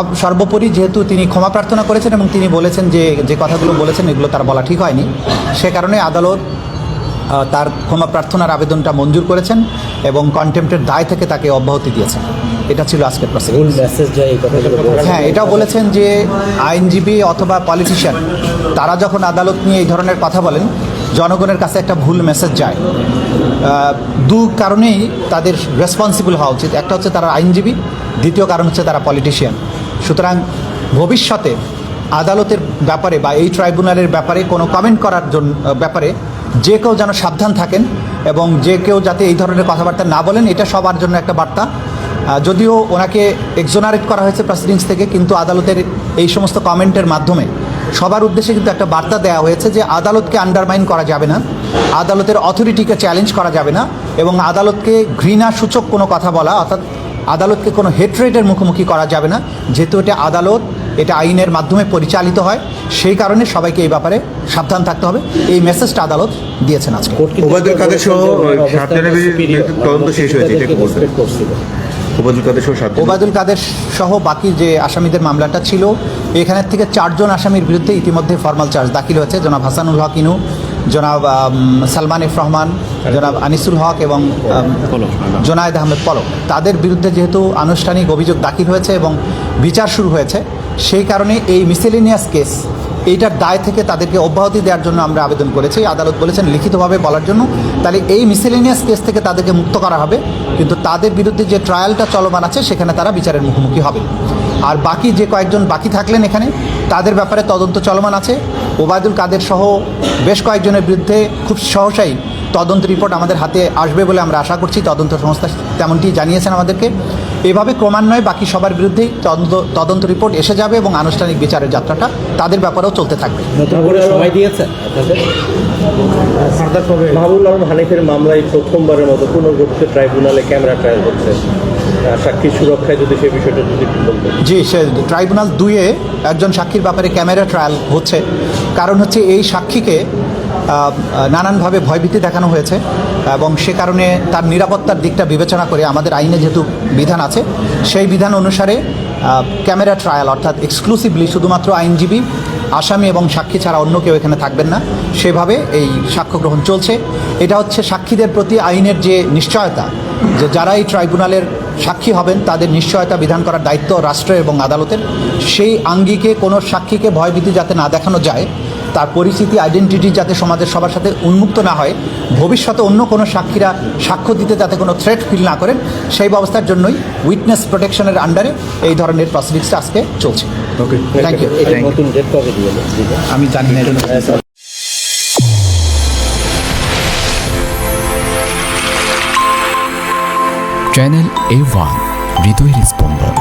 সব সর্বোপরি যেহেতু তিনি ক্ষমা প্রার্থনা করেছেন এবং তিনি বলেছেন যে যে কথাগুলো বলেছেন এগুলো তার বলা ঠিক হয়নি। সে কারণে আদালত তার ক্ষমা প্রার্থনার আবেদনটা মঞ্জুর করেছেন এবং কন্টেম্পটের দায় থেকে তাকে অব্যাহতি দিয়েছেন। এটা ছিল আজকের প্রসেস ভুল মেসেজ যায় এই কথাগুলো বলছেন। হ্যাঁ এটাও বলেছেন যে আইনজীবী অথবা পলিটিশিয়ান তারা যখন আদালত নিয়ে এই ধরনের কথা বলেন জনগণের কাছে একটা ভুল মেসেজ যায়। দু কারণেই তাদের রেসপন্সিবল হওয়া উচিত। একটা হচ্ছে তারা আইনজীবী দ্বিতীয় কারণ হচ্ছে তারা পলিটিশিয়ান সুতরাং ভবিষ্যতে আদালতের ব্যাপারে বা এই ট্রাইব্যুনালের ব্যাপারে কোনো কমেন্ট করার জন্য ব্যাপারে যে কেউ যেন সাবধান থাকেন এবং যে কেউ যাতে এই ধরনের কথাবার্তা না বলেন, এটা সবার জন্য একটা বার্তা। যদিও ওনাকে এক্সোনারেট করা হয়েছে প্রসিডিংস থেকে, কিন্তু আদালতের এই সমস্ত কমেন্টের মাধ্যমে সবার উদ্দেশ্যে কিন্তু একটা বার্তা দেওয়া হয়েছে যে আদালতকে আন্ডারমাইন করা যাবে না, আদালতের অথরিটিকে চ্যালেঞ্জ করা যাবে না এবং আদালতকে ঘৃণা সূচক কোনো কথা বলা, অর্থাৎ আদালতকে কোনো হেট্রেডের মুখোমুখি করা যাবে না। যেহেতু এটা আদালত এটা আইনের মাধ্যমে পরিচালিত হয় সেই কারণে সবাইকে এই ব্যাপারে সাবধান থাকতে হবে। এই মেসেজটা আদালত দিয়েছেন আজকে। তদন্ত শেষ হয়েছে, ওবায়দুল কাদের সহ ওবায়দুল কাদের সহ বাকি যে আসামিদের মামলাটা ছিল, এখানের থেকে চারজন আসামির বিরুদ্ধে ইতিমধ্যে ফর্মাল চার্জ দাখিল হয়েছে। জনাব হাসানুল হক ইনু, জনাব সালমান এফ রহমান, জনাব আনিসুল হক এবং জোনায়েদ আহমেদ পলক। তাদের বিরুদ্ধে যেহেতু আনুষ্ঠানিক অভিযোগ দাখিল হয়েছে এবং বিচার শুরু হয়েছে, সেই কারণে এই মিসেলিনিয়াস কেস এইটার দায় থেকে তাদেরকে অব্যাহতি দেওয়ার জন্য আমরা আবেদন করেছি। আদালত বলেছেন লিখিতভাবে বলার জন্য। তাহলে এই মিসেলিনিয়াস কেস থেকে তাদেরকে মুক্ত করা হবে। কিন্তু তাদের বিরুদ্ধে যে ট্রায়ালটা চলমান আছে, সেখানে তারা বিচারের মুখোমুখি হবে। আর বাকি যে কয়েকজন বাকি থাকলেন এখানে, তাদের ব্যাপারে তদন্ত চলমান আছে। ওবায়দুল কাদের সহ বেশ কয়েকজনের বিরুদ্ধে খুব সহসাই তদন্ত রিপোর্ট আমাদের হাতে আসবে বলে আমরা আশা করছি। তদন্ত সংস্থা তেমনটি জানিয়েছেন আমাদেরকে। এভাবে ক্রমান্বয়ে বাকি সবার বিরুদ্ধেই তদন্ত তদন্ত রিপোর্ট এসে যাবে এবং আনুষ্ঠানিক বিচারের যাত্রাটা তাদের ব্যাপারেও চলতে থাকবে। নতুন করে সময় দিয়েছে মাহবুল আলম হানিফের মামলায় প্রথমবারের মতো পুনর্গঠিত ট্রাইব্যুনালে ক্যামেরা ট্রায়াল হচ্ছে। আহ, সাক্ষীর সুরক্ষায় যদি বিষয়টা যদি জি সে ট্রাইব্যুনাল দুইয়ে একজন সাক্ষীর ব্যাপারে ক্যামেরা ট্রায়াল হচ্ছে। কারণ হচ্ছে এই সাক্ষীকে নানানভাবে ভয়ভীতি দেখানো হয়েছে এবং সে কারণে তার নিরাপত্তার দিকটা বিবেচনা করে আমাদের আইনে যেহেতু বিধান আছে, সেই বিধান অনুসারে ক্যামেরা ট্রায়াল অর্থাৎ এক্সক্লুসিভলি শুধুমাত্র আইনজীবী, আসামি এবং সাক্ষী ছাড়া অন্য কেউ এখানে থাকবেন না। সেভাবে এই সাক্ষ্য গ্রহণ চলছে। এটা হচ্ছে সাক্ষীদের প্রতি আইনের যে নিশ্চয়তা, যে যারা এই ট্রাইব্যুনালের সাক্ষী হবেন, তাদের নিশ্চয়তা বিধান করার দায়িত্ব রাষ্ট্র এবং আদালতের। সেই আঙ্গিকে, কোনো সাক্ষীকে ভয়ভীতি যাতে না দেখানো যায় তার পরিচিতি আইডেন্টিটি যাতে সমাজের সবার সাথে উন্মুক্ত না হয় ভবিষ্যতে অন্য কোনো সাক্ষীরা সাক্ষ্য দিতে যাতে কোনো থ্রেট ফিল না করেন সেই ব্যবস্থার জন্যই উইটনেস প্রোটেকশনের আন্ডারে এই ধরনের প্রসিডিংসটা আজকে চলছে। Okay thank you? আমি জানি না চ্যানেল এ ওয়ান হৃদয়ের স্পন্দন